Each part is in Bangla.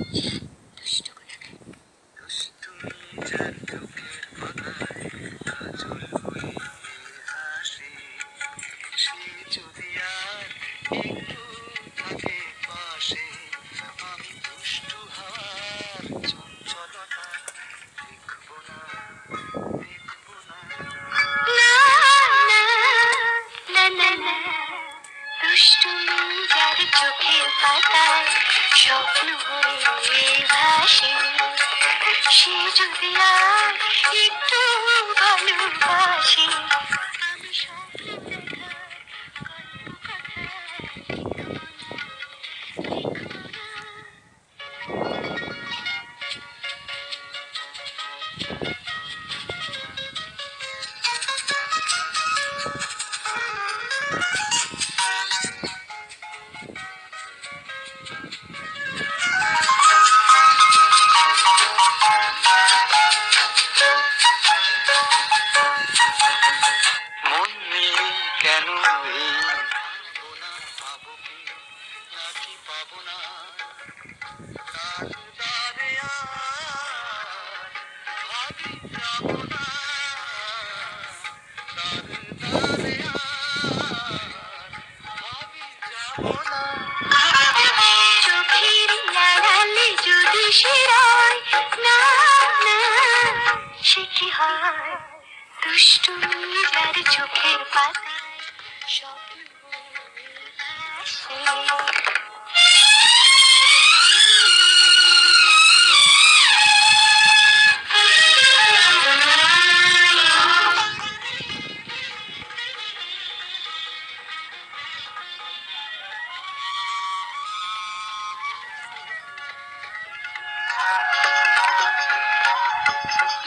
Yeah. দুষ্টুমি যার চোখের পাতায় স্বপ্ন হয়ে ভাসে। সে যদি আর সে রয় না না সে কি হয়? চোখের পাতা স্বপ্ন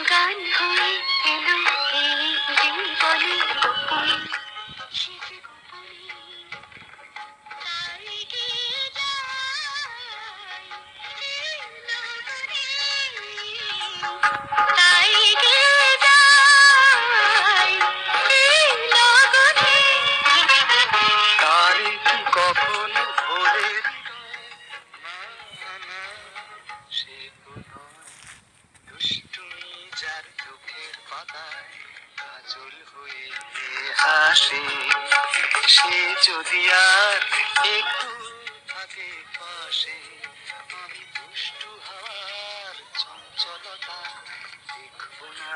গান হয়ে এলো এই জীবনে। কাজল হয়ে হাসে সে যদি আর একটু থাকে পাশে আমি দুষ্টু হওয়ার চঞ্চলতা দেখব না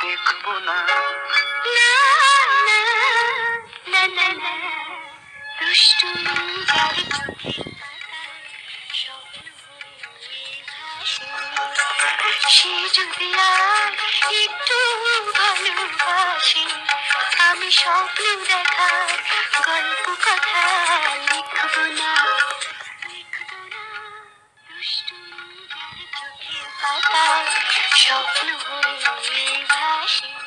দেখব না না, যদি একটু ভালোবাসি। আমি স্বপ্ন দেখা গল্প কথা লিখব না। স্বপ্ন হয়ে ভাসে।